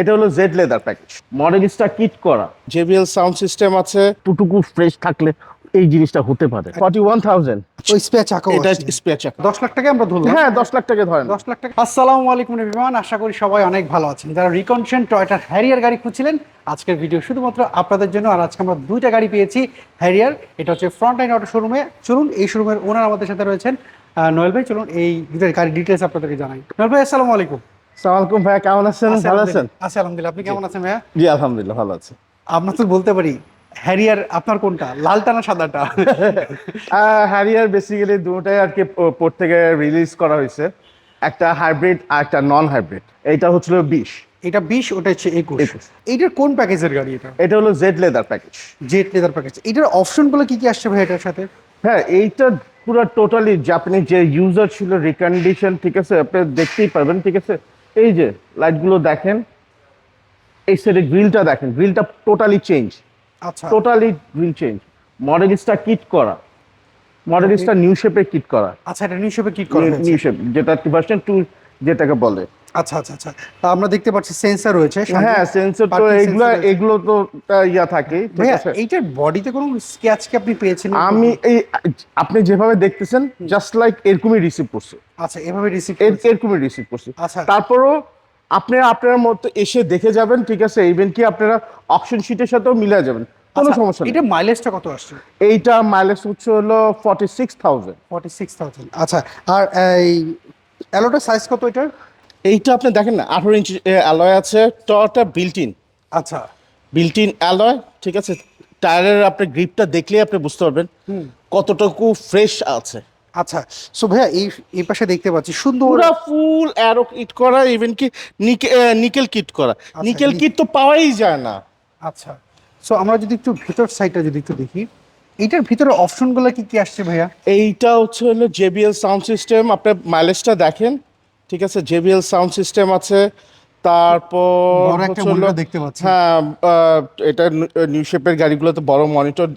এটা হলো Z leather package মডেলিস্টটা কিট করা। জেবিএল সাউন্ড সিস্টেম আছে। টুটুকু ফ্রেশ থাকলে এই জিনিসটা হতে পারে। ফর্টি ওয়ান থাউজেন্ড ওই স্পেয়ার চাকা এটা স্পেয়ার চাকা। দশ লাখ টাকা আমরা ধরলাম। হ্যাঁ দশ লাখ টাকা ধরেন। দশ লাখ টাকা। আসসালামু আলাইকুম এভরিওয়ান আশা করি সবাই অনেক ভালো আছেন। যারা রিকনশন টয়টার হ্যারিয়ার গাড়ি খুঁজছিলেন আজকের ভিডিও শুধুমাত্র আপনাদের জন্য আর আজকে আমরা দুইটা গাড়ি পেয়েছি হ্যারিয়ার এটা হচ্ছে ফ্রন্ট লাইন অটো শোরুমে চলুন এই শোরুমের ওনার আমাদের সাথে রয়েছেন নোয়েল ভাই। চলুন এই দুটার গাড়ি ডিটেলস আপনাদেরকে জানাই। নোয়েল ভাই আসসালামু আলাইকুম। সালামালাইকুম ভাইয়া কেমন আছেন? ভালো আছেন? আছি আলহামদুলিল্লাহ। আপনি কেমন আছেন ভাইয়া? জি আলহামদুলিল্লাহ ভালো আছে। আপনার তো বলতে পারি হ্যারিয়ার আপনার কোনটা? লালটা না সাদাটা? হ্যারিয়ার বেসিক্যালি দুটাই আর কি প- পোর্ট থেকে রিলিজ করা হয়েছে। একটা হাইব্রিড আর একটা নন হাইব্রিড এইটা হচ্ছিল বিশ। এটা বিশ ওটা হচ্ছে একুশ। এইটার কোন প্যাকেজের গাড়ি এটা? এটা হলো Z leather package Z leather package এটার অপশনগুলো কি কি আসছে ভাই এটার সাথে? হ্যাঁ এইটা পুরো টোটালি আপনি যে ইউজার ছিল রিকন্ডিশন ঠিক আছে? আপনি দেখতেই পারবেন ঠিক আছে? এই যে লাইটগুলো দেখেন এই সাইডে গ্রিলটা দেখেন গ্রিলটা টোটালি চেঞ্জ আচ্ছা। টোটালি গ্রিল চেঞ্জ মডেলিস্টটা কিট করা মডেলিস্টটা নিউ শেপে কিট করা। আচ্ছা এটা নিউ শেপে কিট করা নিউ শেপ যেটা টু যেটাকে বলে। আচ্ছা আচ্ছা আচ্ছা। আমরা দেখতে পাচ্ছি সেন্সর রয়েছে হ্যাঁ সেন্সর তো এগুলো এগুলো তো ইয়া থাকে এইটার বডিতে কোনো স্ক্যাচ কি আপনি পেয়েছেন? আমি এই আপনি যেভাবে দেখতেছেন জাস্ট লাইক এরকমই রিসিভ করছে। আচ্ছা এভাবে রিসিভ এরকমই রিসিভ করছি। আচ্ছা। তারপরও আপনারা আপনার মতো এসে দেখে যাবেন ঠিক আছে? ইভেন কি আপনারা অপশন শিটের সাথেও মিলে যাবেন। কোনো সমস্যা নেই। এটা মাইলেজটা কত আসছে? এইটা মাইলেজ হচ্ছে হলো forty six thousand forty six thousand আচ্ছা আর এই অ্যালোটার সাইজ কত এটার? এইটা আপনি দেখেন না আঠারো ইঞ্চি অ্যালয় আছে টটা বিল্টিন আচ্ছা। বিল্টিন অ্যালয় ঠিক আছে? টায়ারের আপনি গ্রিপটা দেখলেই আপনি বুঝতে পারবেন কতটুকু ফ্রেশ আছে। আচ্ছা সো ভাইয়া এই এই পাশে দেখতে পাচ্ছি সুন্দর। পুরো ফুল অ্যারো কিট করা ইভেন কি নিকেল কিট করা। নিকেল কিট তো পাওয়াই যায় না। আচ্ছা সো আমরা যদি একটু ভিতর সাইডটা যদি একটু দেখি এইটার ভিতরে অপশনগুলো কি কি আসছে ভাইয়া? এইটা হচ্ছে হলো জেবিএল সাউন্ড সিস্টেম আপনার মাইলেজটা দেখেন। ঠিক আছে জেবিএল সাউন্ড সিস্টেম আছে তারপর দেখতে পাচ্ছি। হ্যাঁ এটা নিউ শেপের গাড়িগুলোতে বড় মনিটর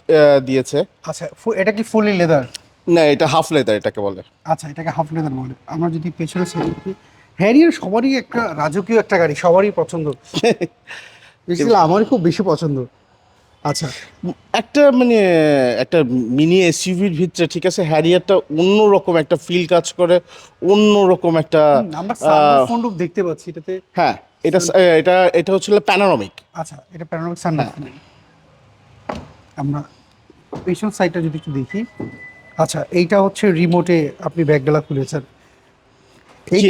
দিয়েছে। আচ্ছা এটা কি ফুলি লেদার না এটা হাফ লেদার এটাকে বলে। আচ্ছা এটাকে হাফ লেদার বলে। আমরা যদি পেছনে সাইড হ্যারিয়ার সবারই একটা রাজকীয় একটা গাড়ি সবারই পছন্দ। আমারই খুব বেশি পছন্দ। আচ্ছা। একটা মানে একটা মিনি এসইউভির ভিতরে ঠিক আছে হ্যারিয়ারটা অন্যরকম একটা ফিল কাজ করে অন্যরকম একটা আমরা রূপ দেখতে পাচ্ছি এটাতে হ্যাঁ এটা এটা এটা হচ্ছে প্যানোরামিক আচ্ছা এটা প্যানোরামিক সানরুফ আমরা পেছন সাইডটা যদি একটু দেখি। আচ্ছা এইটা হচ্ছে রিমোটে আপনি ব্যাগডালা খুলেছেন। এই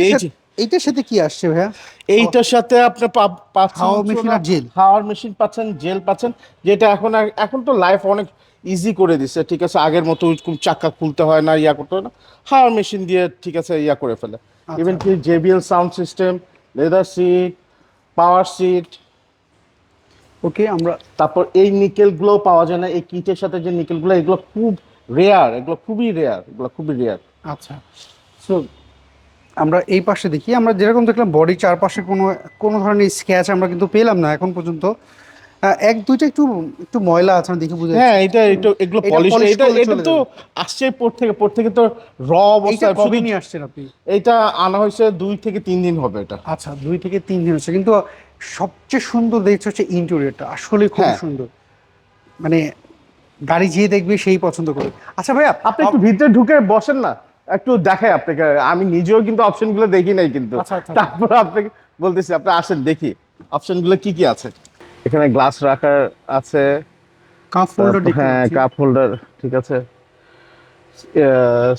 এইটার। সাথে- কি আসছে ভাইয়া এইটার সাথে আপনি পা- পাচ্ছেন হাওয়া হচ্ছে মেশিন আর জেল। হাওয়ার মেশিন পাচ্ছেন জেল পাচ্ছেন যেটা এখন এখন তো লাইফ অনেক ইজি করে দিচ্ছে ঠিক আছে আগের মতো ওরকম চাক্কা খুলতে হয় না ইয়া করতে হয় না হাওয়ার মেশিন দিয়ে ঠিক আছে ইয়া করে ফেলে আচ্ছা। ইভেন কি JBL sound system leather seat power seat okay আমরা তারপর এই নিকেলগুলো পাওয়া যায় না এই কিটের সাথে যে নিকেলগুলো এগুলো খুব রেয়ার এগুলো খুবই রেয়ার এগুলো খুবই রেয়ার আচ্ছা সো আমরা এই পাশে দেখি আমরা যেরকম দেখলাম বডি চারপাশে কোনো কোনো ধরনের স্ক্যাচ আমরা কিন্তু পেলাম না এখন পর্যন্ত। এক দুইটা একটু একটু ময়লা আছে দেখে বুঝে হ্যাঁ এটা এটা এগুলো পলিশ এটা এটা তো আসছে পোর্ট থেকে পোর্ট থেকে তো র এইটা অবস্থা কবে নিয়ে আসছেন আপনি? এইটা আনা হয়েছে দুই থেকে তিন দিন হবে এটা। আচ্ছা দুই থেকে তিন দিন হচ্ছে কিন্তু সবচেয়ে সুন্দর দেখছে হচ্ছে ইন্টেরিয়রটা আসলে খুব হ্যাঁ। সুন্দর। মানে গাড়ি যে দেখবে সেই পছন্দ করবে আচ্ছা ভাইয়া আপনি একটু ভিতরে ঢুকে বসেন না। একটু দেখাই আপনাকে। আমি নিজেও কিন্তু অপশনগুলো দেখি নাই কিন্তু। আচ্ছা, আচ্ছা। তারপর আপনাকে বলতেছি আপনি আসেন দেখি অপশনগুলো কি কি আছে। এখানে গ্লাস রাখার আছে। কাপ ফোল্ডার হ্যাঁ কাপ হোল্ডার ঠিক আছে।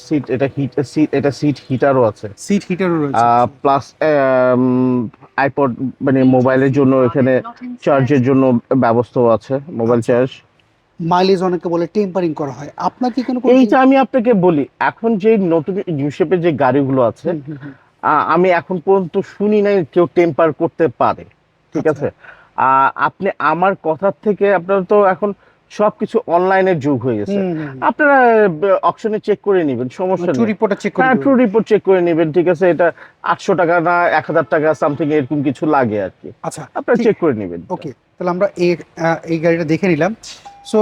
সিট এটা হিট সিট এটা সিট হিটারও আছে। সিট হিটারও রয়েছে। প্লাস আইপড মানে মোবাইলের জন্য এখানে চার্জের জন্য ব্যবস্থাও আছে মোবাইল চার্জ মাইলেজ অনেকে বলে টেম্পারিং করা হয়। আপনার কি কোনো এইটা আমি আপনাকে বলি এখন যে নতুন নিউ শেপের যে গাড়িগুলো আছে আমি এখন পর্যন্ত শুনি নাই কেউ টেম্পার করতে পারে ঠিক আচ্ছা। আছে? আপনি আমার কথার থেকে আপনারা তো এখন সবকিছু অনলাইনের যুগ হয়ে গেছে। আপনারা অপশনে চেক করে নেবেন সমস্যা ট্রু রিপোর্টটা চেক করে ট্রু রিপোর্ট চেক করে নেবেন ঠিক আছে? এটা আটশো টাকা না এক হাজার টাকা সামথিং এরকম কিছু লাগে আর কি। আচ্ছা আপনারা চেক করে নেবেন। ওকে তাহলে আমরা এই এই গাড়িটা দেখে নিলাম। সো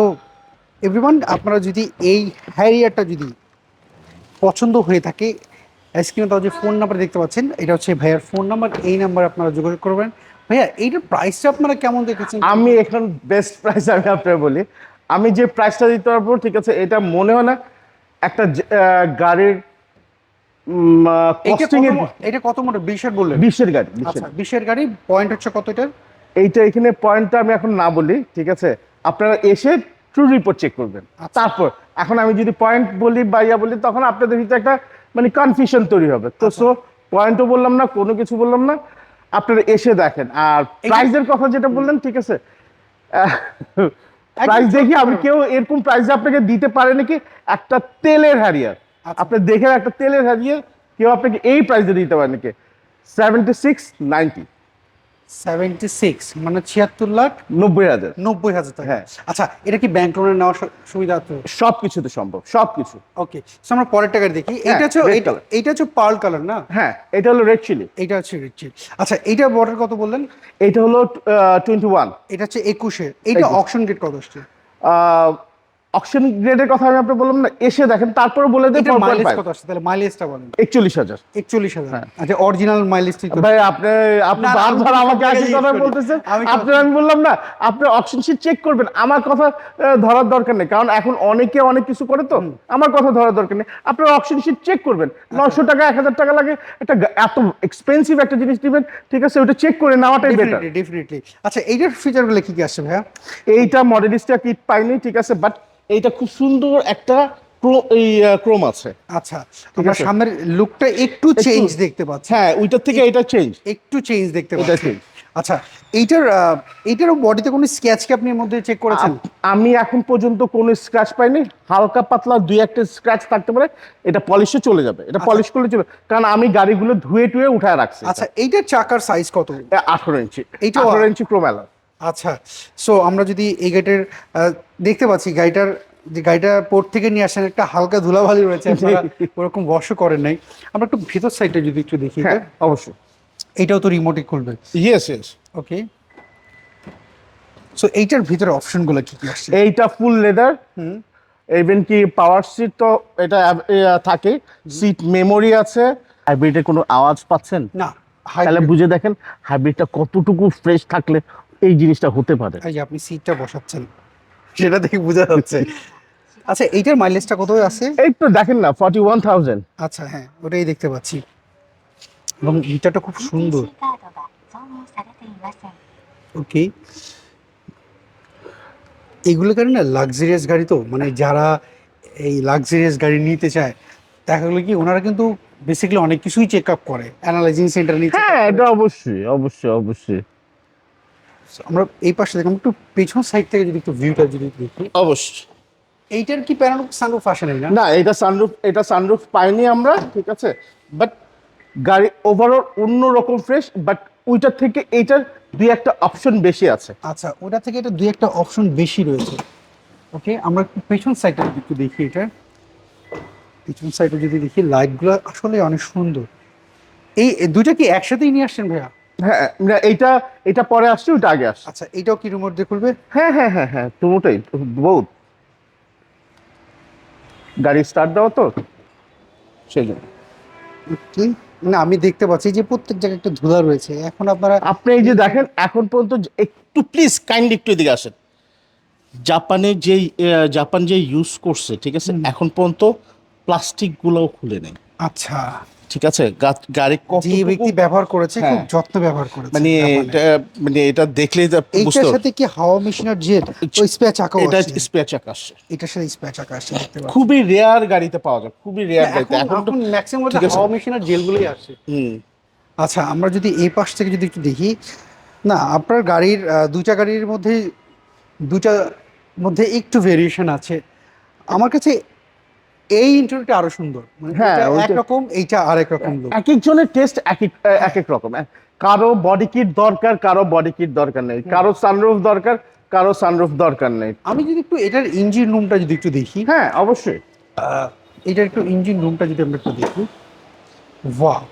এভরিওয়ান আপনারা যদি এই হ্যারিয়ারটা যদি পছন্দ হয়ে থাকে স্ক্রিনে তাও যে ফোন নাম্বার দেখতে পাচ্ছেন এটা হচ্ছে ভাইয়ার ফোন নাম্বার এই নাম্বার আপনারা যোগাযোগ করবেন। ভাইয়া এইটার প্রাইসটা আপনারা কেমন দেখেছেন? আমি এখন বেস্ট প্রাইস আমি আপনার বলি। আমি যে প্রাইসটা দিতে পারব ঠিক আছে এটা মনে হয় না একটা গাড়ির কস্টিং এটা কত মোটর বিশের বললেন। বিশের গাড়ি বিশের আচ্ছা বিশের গাড়ি পয়েন্ট হচ্ছে কত এটার? এইটা এখানে পয়েন্টটা আমি এখন না বলি ঠিক আছে? আপনারা এসে ট্রু রিপোর্ট চেক করবেন। আচ্ছা। তারপর এখন আমি যদি পয়েন্ট বলি বা ইয়া বলি তখন আপনাদের ভিতরে একটা মানে কনফিউশন তৈরি হবে। তো আচ্ছা। সো পয়েন্টও বললাম না কোনো কিছু বললাম না আপনারা এসে দেখেন। আর প্রাইজের কথা যেটা বললেন ঠিক আছে? প্রাইস দেখি আমি কেউ এরকম প্রাইস আপনাকে দিতে পারে নাকি? একটা তেলের হ্যারিয়ার আচ্ছা। আপনি দেখেন একটা তেলের হ্যারিয়ার কেউ আপনাকে এই প্রাইসে দিতে পারে নাকি? Seventy six ninety seventy six মানে ছিয়াত্তর লাখ নব্বই হাজার। নব্বই হাজার টাকা। হ্যাঁ। আচ্ছা এটা কি ব্যাংক লোনের নেওয়ার সুবিধা আছে? সব কিছুতে সম্ভব সব কিছু ওকে আমরা পরের টাকার দেখি। হ্যাঁ, এটা হচ্ছে color। হচ্ছে পার্ল কালার না? হ্যাঁ এটা হলো রেড চিলি এইটা হচ্ছে রিচ আচ্ছা এইটা বর্ডার কত বললেন? এটা হলো টোয়েন্টি ওয়ান এটা হচ্ছে একুশে। 21 অকশন গেট কত আসছে? অকশন গ্রেডের কথা আমি আপনাকে বললাম না এসে দেখেন তারপরে বলে দেয় এটা মাইলেজ কত আসছে? তাহলে মাইলেজটা বলেন। একচল্লিশ হাজার। একচল্লিশ হাজার। আচ্ছা অরিজিনাল মাইলেজ তুই ভাই আপনি আপনি বারবার আমাকে জায়গায় কথা বলতেছেন। আপনার আমি বললাম না আপনি অপশন শিট চেক করবেন। আমার কথা ধরার দরকার নেই। কারণ এখন অনেকে অনেক কিছু করে তো। আমার কথা ধরার দরকার নেই। আপনি অপশন শিট চেক করবেন। আচ্ছা। নশো টাকা এক হাজার টাকা লাগে। একটা এত এক্সপেন্সিভ একটা জিনিস দিবেন ঠিক আছে ওটা চেক করে নেওয়াটাই বেটার ডেফিনেটলি আচ্ছা এইটার ফিচারগুলো কি কি আসছে ভাইয়া? এইটা মডেলিস্টটা কিট পাইনি ঠিক আছে বাট এইটা খুব সুন্দর একটা ক্রোম আছে। আচ্ছা আমরা সামনের লুকটা একটু চেঞ্জ দেখতে পাচ্ছি। হ্যাঁ ওইটার থেকে এটা চেঞ্জ একটু চেঞ্জ দেখতে এটা পাচ্ছি। আচ্ছা এইটার আহ, এইটারও বডিতে কোনো স্কেচ কি আপনি এর মধ্যে চেক করেছেন? আমি এখন পর্যন্ত কোনো স্ক্র্যাচ পাইনি। হালকা পাতলা দুই একটা স্ক্র্যাচ থাকতে পারে। এটা পলিশে চলে যাবে। এটা পলিশ করলে চলে কারণ আমি গাড়িগুলো ধুয়ে টুয়ে উঠায় রাখছি। আচ্ছা এইটার চাকার সাইজ কত? আঠারো ইঞ্চি। এইটাও- আঠারো ইঞ্চি ক্রোমেলা আচ্ছা সো আমরা যদি এই গাড়িটার দেখতে পাচ্ছি গাড়িটার যে গাড়িটা পোর্ট থেকে নিয়ে আসেন একটা হালকা ধুলাবালি রয়েছে আপনারা ওরকম বর্ষ করেন নাই। আমরা একটু ভেতর সাইডটা যদি একটু দেখি হ্যাঁ অবশ্যই। এটাও তো রিমোটে খুলবে। ইয়েস ইয়েস ওকে সো এইটার ভিতরে অপশনগুলো কি কি আসছে এইটা ফুল লেদার হুম। ইভেন কি পাওয়ার সিট তো এটা থাকে। সিট মেমোরি আছে। হাইব্রিডের কোনো আওয়াজ পাচ্ছেন? না তাহলে বুঝে দেখেন হাইব্রিডটা কতটুকু ফ্রেশ থাকলে এই জিনিসটা হতে পারে। এই আপনি সিটটা বসাচ্ছেন। সেটা দেখে বোঝা যাচ্ছে। আচ্ছা এইটার মাইলেজটা কত আছে? এই তো দেখেন না ফর্টি ওয়ান থাউজেন্ড আচ্ছা হ্যাঁ ওটাই দেখতে পাচ্ছি। এবং গিটারটা খুব সুন্দর। ওকে। এগুলো গাড়ি না লাক্সারিয়াস গাড়ি তো মানে যারা এই লাক্সারিয়াস গাড়ি নিতে চায় দেখা কি ওনারা কিন্তু বেসিক্যালি অনেক কিছুই চেক আপ করে অ্যানালাইজিং সেন্টার নিতে হ্যাঁ এটা অবশ্যই অবশ্যই অবশ্যই। আমরা এই পাশে দেখলাম একটু পেছন সাইড থেকে যদি একটু ভিউটা যদি দেখি। অবশ্যই। এইটার কি প্যারানো সানরুফ আসে না? না এটা সানরুফ এটা সানরুফ পাইনি আমরা ঠিক আছে? বাট গাড়ি ওভারঅল অন্য রকম ফ্রেশ বাট ওইটার থেকে এইটার দুই একটা অপশন বেশি আছে। আচ্ছা ওটা থেকে এটা দুই একটা অপশন বেশি রয়েছে। ওকে আমরা একটু পেছন সাইডটা একটু দেখি এটা। পেছন সাইডে যদি দেখি লাইটগুলো আসলে অনেক সুন্দর। এই দুইটা কি একসাথেই নিয়ে আসছেন ভাইয়া? হ্যাঁ না, এইটা এটা পরে আসছে ওইটা আগে আসছে। আচ্ছা এইটাও কি রিমোট দিয়ে খুলবে? হ্যাঁ হ্যাঁ হ্যাঁ হ্যাঁ দুটোই বহুত গাড়ি স্টার্ট দাও তো সেই জন্য। কি না আমি দেখতে পাচ্ছি যে প্রত্যেক জায়গায় একটা ধুলা রয়েছে। এখন আপনারা আপনি এই যে দেখেন এখন পর্যন্ত একটু প্লিজ কাইন্ডলি একটু এদিকে আসেন। জাপানে যেই আহ, জাপান যে ইউজ করছে ঠিক আছে? এখন পর্যন্ত প্লাস্টিক গুলোও খুলে নেই। আচ্ছা। ঠিক আছে? গাড়ি যে ব্যক্তি ব্যবহার করেছে খুব হ্যাঁ। যত্ন ব্যবহার করেছে মানে এটা মানে এটা দেখলেই যা বুঝতে এইটার হবে। সাথে কি হাওয়া মেশিনের জেট? ওই স্পেয়ার চাকাও এটা স্পেয়ার চাকা আসছে এটার সাথে স্পেয়ার চাকা আসছে খুবই রেয়ার গাড়িতে পাওয়া যায় খুবই রেয়ার গাড়িতে। এখন তো ম্যাক্সিমাম হাওয়া মেশিনের জেলগুলোই আসছে হুম। আচ্ছা আমরা যদি এই পাশ থেকে যদি একটু দেখি না আপনার গাড়ির দুইটা গাড়ির মধ্যে দুইটা মধ্যে একটু ভেরিয়েশন আছে। আমার কাছে এই ইন্টারভিউটা আরও সুন্দর। মানে হ্যাঁ, একরকম এইটা আরেক রকম এক একজনের টেস্ট এক এক এক রকম কারও বডি কিট দরকার কারও বডি কিট দরকার নেই। কারও সানরুফ দরকার কারও সানরুফ দরকার নেই। আমি যদি একটু এটার ইঞ্জিন রুমটা যদি একটু দেখি। হ্যাঁ অবশ্যই। এটার একটু ইঞ্জিন রুমটা যদি আমরা একটু দেখি। ওয়াও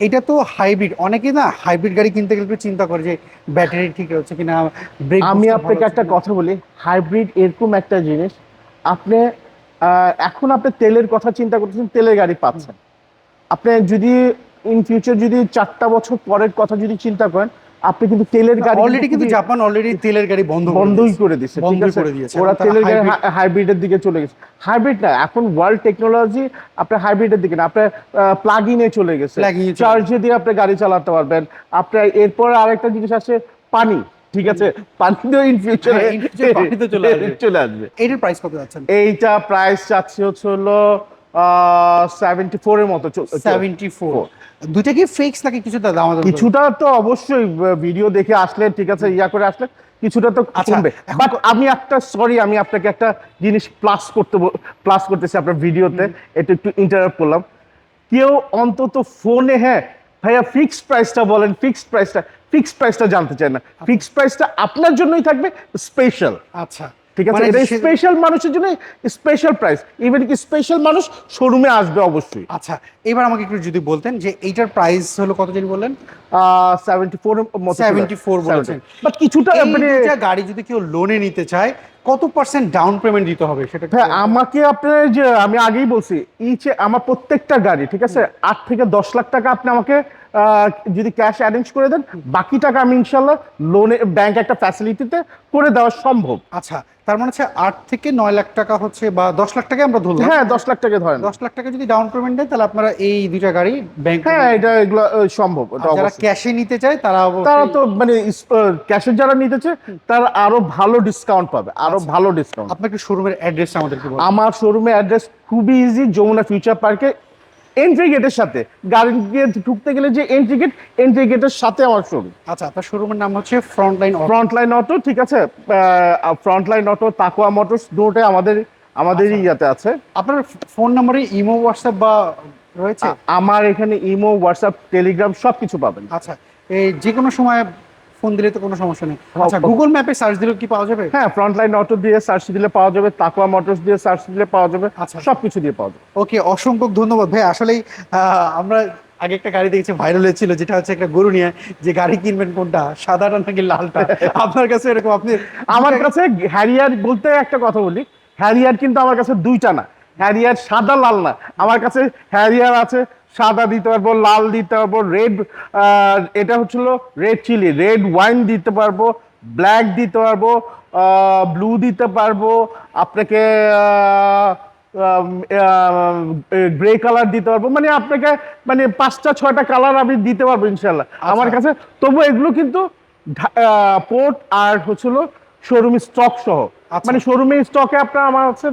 এটা তো হাইব্রিড অনেকে না হাইব্রিড গাড়ি কিনতে গেলে একটু চিন্তা করে যে ব্যাটারি ঠিক আছে কিনা ব্রেক আমি আপনাকে একটা কথা বলি হাইব্রিড এরকম একটা জিনিস আপনি এখন আপনি তেলের কথা চিন্তা করতেছেন তেলের গাড়ি পাচ্ছেন। আপনি যদি ইন ফিউচার যদি চারটা বছর পরের কথা যদি চিন্তা করেন আপনি কিন্তু তেলের গাড়ি অলরেডি কিন্তু জাপান অলরেডি তেলের গাড়ি বন্ধ বন্ধই করে দিচ্ছে ঠিক আছে? করে দিয়েছে। ওরা তেলের গাড়ি হাইব্রিডের দিকে চলে গেছে। হাইব্রিড না এখন ওয়ার্ল্ড টেকনোলজি আপনার হাইব্রিডের দিকে না আপনার প্লাগ ইনে চলে গেছে। চার্জে দিয়ে আপনি গাড়ি চালাতে পারবেন। আপনার এরপর আরেকটা জিনিস আছে পানি। ঠিক আছে পানি তো ইন ফিউচারে হ্যাঁ, পানিতে চলে আসবে। চলে আসবে। এটার প্রাইস কত যাচ্ছেন? এইটা প্রাইস চাচ্ছি হচ্ছে হলো সেভেন্টি ফোর এর মতো সেভেন্টি ফোর দুইটা কি ফিক্স নাকি কিছুটা দাম কিছুটা তো অবশ্যই ভিডিও দেখে আসলে ঠিক আছে ইয়া করে আসলে কিছুটা তো আচ্ছা, কমবে। বাট আমি একটা সরি আমি আপনাকে একটা জিনিস প্লাস করতে প্লাস করতেছি আপনার ভিডিওতে এটা একটু ইন্টারাপ্ট করলাম। কেউ অন্তত ফোনে হ্যাঁ ভাইয়া ফিক্সড প্রাইসটা বলেন ফিক্সড প্রাইসটা ফিক্সড প্রাইসটা জানতে চায় না। ফিক্সড প্রাইসটা আপনার জন্যই থাকবে স্পেশাল আচ্ছা। ঠিক আছে? মানে এটা স্পেশাল মানুষের জন্য স্পেশাল প্রাইস ইভেন কি স্পেশাল মানুষ শোরুমে আসবে অবশ্যই। আচ্ছা এবার আমাকে একটু যদি বলতেন যে এইটার প্রাইস হলো কত জানি বললেন? সেভেন্টি ফোর 74 বলেছেন। বাট কিছুটা এই মানে গাড়ি যদি কেউ লোনে নিতে চায় কত পার্সেন্ট ডাউন পেমেন্ট দিতে হবে সেটা হ্যাঁ আমাকে আপনার যে আমি আগেই বলছি ইচে আমার প্রত্যেকটা গাড়ি ঠিক আছে? আট থেকে দশ লাখ টাকা আপনি আমাকে যদি ক্যাশ অ্যারেঞ্জ করে দেন বাকি টাকা আমি ইনশাল্লাহ লোনে ব্যাংক একটা ফ্যাসিলিটিতে করে দেওয়া সম্ভব। আচ্ছা তার মানে হচ্ছে আট থেকে নয় লাখ টাকা হচ্ছে বা দশ লাখ টাকা আমরা ধরলাম। হ্যাঁ দশ লাখ টাকা ধরেন। দশ লাখ টাকা যদি ডাউন পেমেন্ট দেয় তাহলে আপনারা এই দুইটা গাড়ি ব্যাংক হ্যাঁ এটা এগুলো সম্ভব যারা ক্যাশে নিতে চায় তারা তারা তো মানে ক্যাশের যারা নিতে চায় তারা আরও ভালো ডিসকাউন্ট পাবে আরও আচ্ছা। ভালো ডিসকাউন্ট আপনি একটু শোরুমের অ্যাড্রেস আমাদেরকে বলুন? আমার শোরুমের অ্যাড্রেস খুবই ইজি যমুনা ফিউচার পার্কে এন্ট্রি গেটের সাথে। গাড়ি গেট ঢুকতে গেলে যে এন্ট্রি গেট এন্ট্রি গেটের সাথে আমার শোরুম আচ্ছা আপনার শোরুমের নাম হচ্ছে front line front line auto ঠিক আছে? Front line auto Takuya motors দুটোই আমাদের আমাদেরই ইয়াতে আছে। আপনার ফোন নম্বরে ইমো হোয়াটসঅ্যাপ বা রয়েছে? আমার এখানে ইমো হোয়াটসঅ্যাপ টেলিগ্রাম সব কিছু পাবেন। আচ্ছা এই যে কোনো সময় ফোন দিলে তো কোনো সমস্যা নেই। হ্যাঁ, আচ্ছা গুগল ম্যাপে সার্চ দিলেও কি পাওয়া যাবে? হ্যাঁ ফ্রন্ট লাইন অটো দিয়ে সার্চ দিলে পাওয়া যাবে তাকুয়া মোটরস দিয়ে সার্চ দিলে পাওয়া যাবে আচ্ছা। সব কিছু দিয়ে পাওয়া যাবে। ওকে অসংখ্য ধন্যবাদ। ভাই আসলেই আমরা আগে একটা গাড়ি দেখেছি ভাইরাল হয়েছিল যেটা হচ্ছে একটা গরু নিয়ে যে গাড়ি কিনবেন কোনটা? সাদাটা নাকি লালটা? আপনার কাছে এরকম আপনি আমার কাছে হ্যারিয়ার বলতে একটা কথা বলি হ্যারিয়ার কিন্তু আমার কাছে দুইটা না। হ্যারিয়ার সাদা লাল না। আমার কাছে হ্যারিয়ার আছে সাদা দিতে পারব লাল দিতে পারব রেড এটা হচ্ছিল রেড চিলি রেড ওয়াইন দিতে পারব ব্ল্যাক দিতে পারব ব্লু দিতে পারব আপনাকে গ্রে কালার দিতে পারব মানে আপনাকে মানে পাঁচটা ছয়টা কালার আমি দিতে পারব ইনশাল্লাহ আমার কাছে তবু এগুলো কিন্তু পোর্ট আর হচ্ছিল শোরুম স্টক সহ। আচ্ছা। মানে শোরুমে স্টকে আপনার আমার হচ্ছে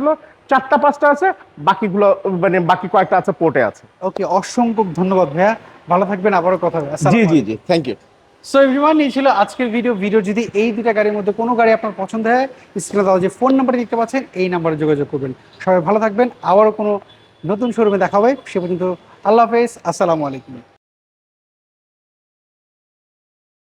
চারটা পাঁচটা আছে বাকিগুলো মানে বাকি কয়েকটা আছে পোর্টে আছে। ওকে অসংখ্য ধন্যবাদ ভাইয়া। ভালো থাকবেন আবারও কথা হবে। জি জি জি থ্যাংক ইউ সো এভরিওয়ান এই ছিল আজকের ভিডিও ভিডিও যদি এই দুটা গাড়ির মধ্যে কোনো গাড়ি আপনার পছন্দ হয় স্ক্রিনে দেওয়া যে ফোন নাম্বারে দেখতে পাচ্ছেন এই নাম্বারে যোগাযোগ করবেন। সবাই ভালো থাকবেন। আবারও কোনো নতুন শোরুমে দেখা হবে। সে পর্যন্ত আল্লাহ হাফেজ। আসসালামু আলাইকুম।